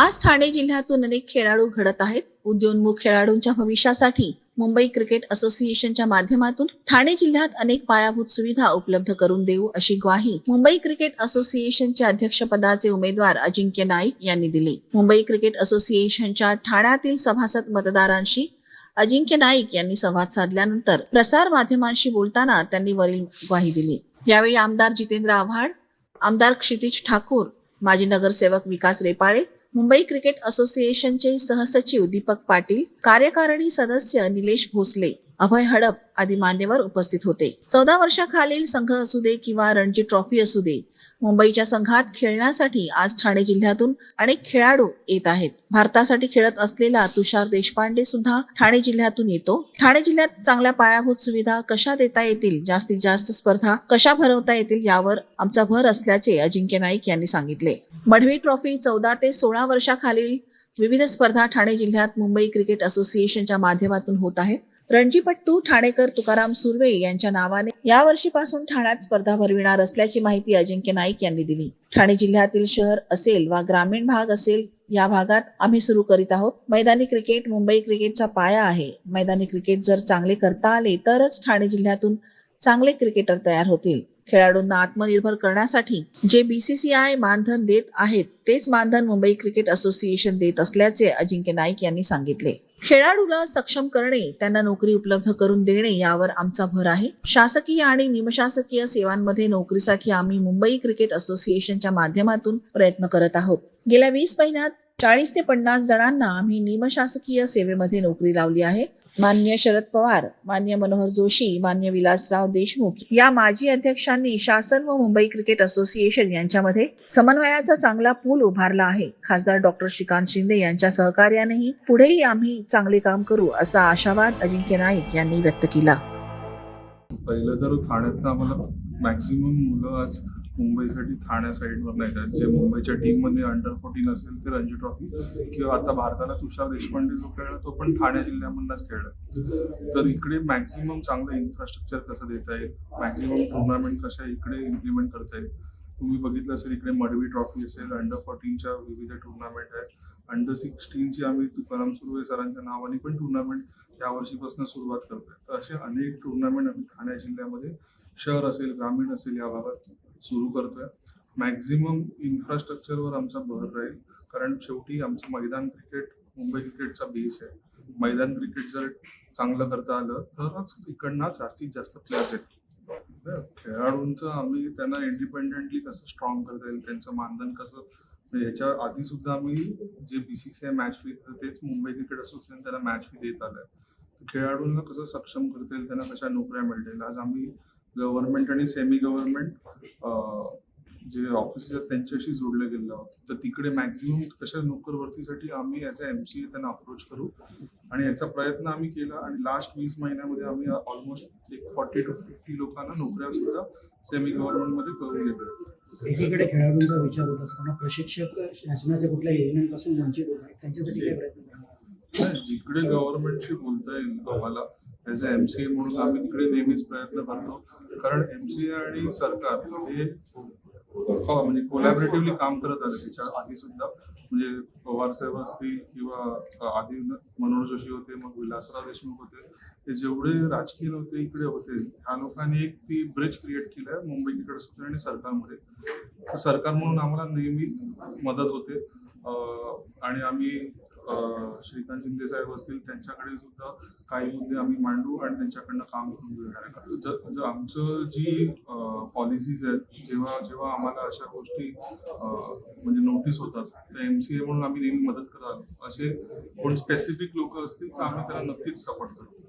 आज ठाणे जिल्ह्यातून अनेक खेळाडू घडत आहेत. उद्योन्मुख खेळाडूंच्या भविष्यासाठी मुंबई क्रिकेट असोसिएशनच्या माध्यमातून ठाणे जिल्ह्यात अनेक पायाभूत सुविधा उपलब्ध करून देऊ अशी ग्वाही मुंबई क्रिकेट असोसिएशनच्या अध्यक्षपदाचे उमेदवार अजिंक्य नाईक यांनी दिली. मुंबई क्रिकेट असोसिएशनच्या ठाण्यातील सभासद मतदारांशी अजिंक्य नाईक यांनी संवाद साधल्यानंतर प्रसार माध्यमांशी बोलताना त्यांनी वरील ग्वाही दिली. यावेळी आमदार जितेंद्र आव्हाड आमदार क्षितिज ठाकूर माजी नगरसेवक विकास रेपाळे मुंबई क्रिकेट असोसिएशनचे सहसचिव दीपक पाटील कार्यकारिणी सदस्य निलेश भोसले अभय हडप आदी मान्यवर उपस्थित होते. चौदा वर्षाखालील संघ असू दे किंवा रणजी ट्रॉफी असू दे मुंबईच्या संघात खेळण्यासाठी आज ठाणे जिल्ह्यातून अनेक खेळाडू येत आहेत. भारतासाठी खेळत असलेला तुषार देशपांडे सुद्धा ठाणे जिल्ह्यातून येतो. ठाणे जिल्ह्यात चांगल्या पायाभूत सुविधा कशा देता येतील जास्तीत जास्त स्पर्धा कशा भरवता येतील यावर आमचा भर असल्याचे अजिंक्य नाईक यांनी सांगितले. मढवी ट्रॉफी चौदा ते सोळा वर्षाखालील विविध स्पर्धा ठाणे जिल्ह्यात मुंबई क्रिकेट असोसिएशनच्या माध्यमातून होत आहेत. रणजीपट्टू ठाणेकर तुकाराम सुर्वे यांच्या नावाने या वर्षीपासून ठाण्यात स्पर्धा भरविणार असल्याची माहिती अजिंक्य नाईक यांनी दिली. ठाणे जिल्ह्यातील शहर असेल वा ग्रामीण भाग असेल या भागात आम्ही सुरू करीत आहोत. मैदानी क्रिकेट मुंबई क्रिकेटचा पाया आहे. मैदानी क्रिकेट जर चांगले करता आले तरच ठाणे जिल्ह्यातून चांगले क्रिकेटर तयार होतील. खेळाडूंना आत्मनिर्भर करण्यासाठी जे बीसीसीआय मानधन देत आहेत तेच मानधन मुंबई क्रिकेट असोसिएशन देत असल्याचे अजिंक्य नाईक यांनी सांगितले. खेळाडूला सक्षम करणे त्यांना नोकरी उपलब्ध करून देणे यावर आमचा भर आहे. शासकीय आणि निमशासकीय सेवांमध्ये नोकरीसाठी आम्ही मुंबई क्रिकेट असोसिएशनच्या माध्यमातून प्रयत्न करत आहोत. गेल्या वीस महिन्यात चाळीस ते पन्नास जणांना आम्ही निमशासकीय सेवेमध्ये नोकरी लावली आहे. मान्य शरद पवार मान्य मनोहर जोशी मान्य विलासराव देशमुख या माजी अध्यक्षांनी शासन व मुंबई क्रिकेट असोसिएशन यांच्यामध्ये समन्वयाचा चांगला पूल उभारला आहे. खासदार डॉक्टर श्रीकांत शिंदे यांच्या सहकार्यानेही पुढेही आम्ही चांगले काम करू असा आशावाद अजिंक्य नाईक यांनी व्यक्त केला. पहिलं तर ठाण्यात आम्हाला मॅक्झिमम मुलं आज मुंबईसाठी ठाण्या साईडवर येतात जे मुंबईच्या टीममध्ये अंडर फोर्टीन असेल ते रणजी ट्रॉफी किंवा आता भारताला तुषार देशपांडे जो खेळला तो पण ठाणे जिल्ह्यामधूनच खेळला. तर इकडे मॅक्झिमम चांगलं इन्फ्रास्ट्रक्चर कसं देता येईल? मॅक्झिमम टुर्नामेंट कशा इकडे इम्प्लिमेंट करता येईल? तुम्ही बघितलं असेल इकडे मडवी ट्रॉफी असेल अंडर फोर्टीनच्या विविध टुर्नामेंट आहेत. अंडर सिक्स्टीनची आम्ही तुकाराम सुर्वे सरांच्या नावाने पण टुर्नामेंट या वर्षीपासून सुरुवात करतोय. तर असे अनेक टुर्नामेंट आम्ही ठाणे जिल्ह्यामध्ये शहर असेल ग्रामीण असेल या भागात सुरू करतोय. मॅक्झिमम इन्फ्रास्ट्रक्चरवर आमचा भर राहील. कारण शेवटी आमचं मैदान क्रिकेट मुंबई क्रिकेटचा बेस आहे. मैदान क्रिकेट जर चांगलं करता आलं तरच इकडनं जास्तीत जास्त प्लेयर्स आहेत खेळाडूंचं आम्ही त्यांना इंडिपेंडेंटली कसं स्ट्रॉंग करता येईल त्यांचं मानधन कसं याच्या ह्याच्या आधी सुद्धा आम्ही जे बीसीसीआय मॅच फी तेच मुंबई क्रिकेट असोसिएशन त्याला मॅच फी देत आलंय. खेळाडूंना कसं सक्षम करता येईल त्यांना कशा नोकऱ्या मिळतील? आज आम्ही गव्हर्नमेंट आणि सेमी गव्हर्नमेंट जे ऑफिसेस आहेत त्यांच्याशी जोडले गेलो. आहोत तर तिकडे मॅक्झिमम कशा नोकर भरतीसाठी आम्ही याचा एम सी त्यांना अप्रोच करू. आणि याचा प्रयत्न आम्ही केला आणि लास्ट वीस महिन्यामध्ये आम्ही ऑलमोस्ट एक फॉर्टी टू फिफ्टी लोकांना नोकऱ्या सुद्धा सेमी गव्हर्नमेंटमध्ये करून घेतो एकीकडे खेळाडूंचा विचार होत असताना प्रशिक्षक शासनाच्या कुठल्या योजनांपासून वंचित होत आहेत त्यांच्यासाठी काय प्रयत्न करणार? जिकडे गव्हर्नमेंटशी बोलता येईल आम्हाला as a M C A म्हणून आम्ही तिकडे नेहमीच प्रयत्न करतो. कारण एम सी ए आणि सरकार हे हो, म्हणजे कोलॅबरेटिव्हली काम करत आले त्याच्या आधी सुद्धा. म्हणजे पवार साहेब असतील किंवा आधी मनोहर जोशी होते मग विलासराव देशमुख होते. ते जेवढे राजकीय नव्हते इकडे होते ह्या लोकांनी एक ती ब्रिज क्रिएट केली आहे मुंबई तिकडे सुद्धा आणि सरकारमध्ये. तर सरकार म्हणून आम्हाला नेहमीच मदत होते. आणि आम्ही श्रीकांत शिंदे साहेब असतील त्यांच्याकडे सुद्धा काही मुद्दे आम्ही मांडू आणि त्यांच्याकडनं काम करून घेणार आमचं जी पॉलिसीज आहेत जेव्हा जेव्हा आम्हाला अशा गोष्टी म्हणजे नोटीस होतात तर एम सी ए म्हणून आम्ही नेहमी मदत कराल असे कोण स्पेसिफिक लोक असतील तर आम्ही त्यांना नक्कीच सपोर्ट करू.